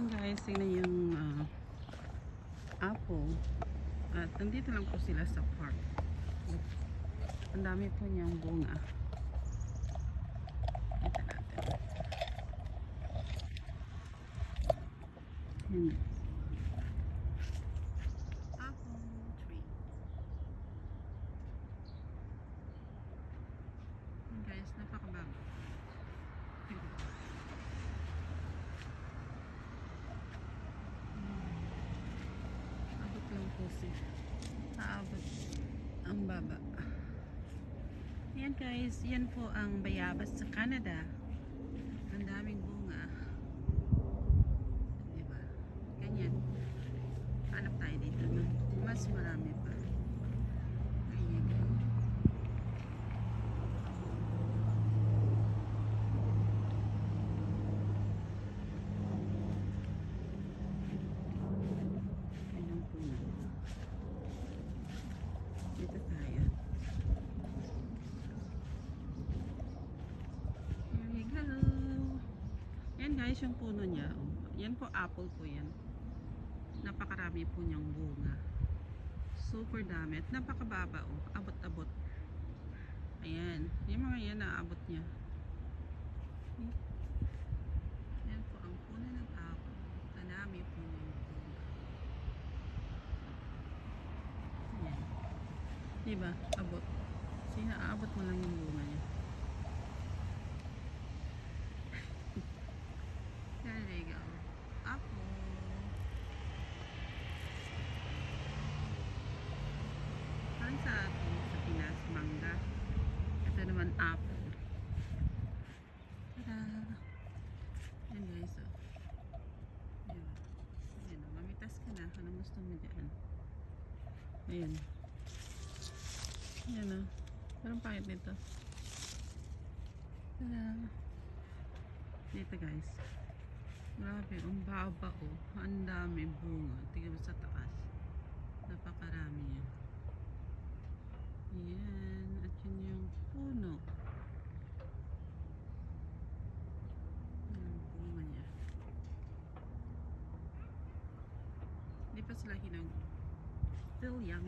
Ayan guys, tingnan yung ah, apple. At nandito lang po sila sa park. Ang dami po niyang bunga. Ito natin. Yan. Apple tree. Yan guys, napakabago. Siya. Aabot ang baba. Yan guys, yan po ang bayabas sa Canada. Ang daming bunga. Diba? Ganyan. Hanap tayo dito no? Mas marami pa. Ayan. Ayan ang puno. Dito tayo. Here we go. Yan guys, yung puno niya. oh. Yan po, apple po yan. Napakarami po niyang bunga. Super dami. At napakababa oh. Abot-abot. Ayan. Yung mga yan, naabot niya. Yan po ang puno ng apple. Kadami po niyang bunga. Ayan. Diba? Abot. Kasi naaabot mo lang yung bunga niya. There you go. Apple. Parang sa atin, sa Pinas, mangga. Naman, apple. Tada! Yan guys, oh. Yan. Yan, oh. Mamitas ka na. Anong gusto mo dyan? Ayan. Yan, oh. Parang pangit nito. Tada! Dito guys. Grabe, ang baba oh. Ang dami bunga. Tingnan mo sa taas. Pa sila hinag. Still young.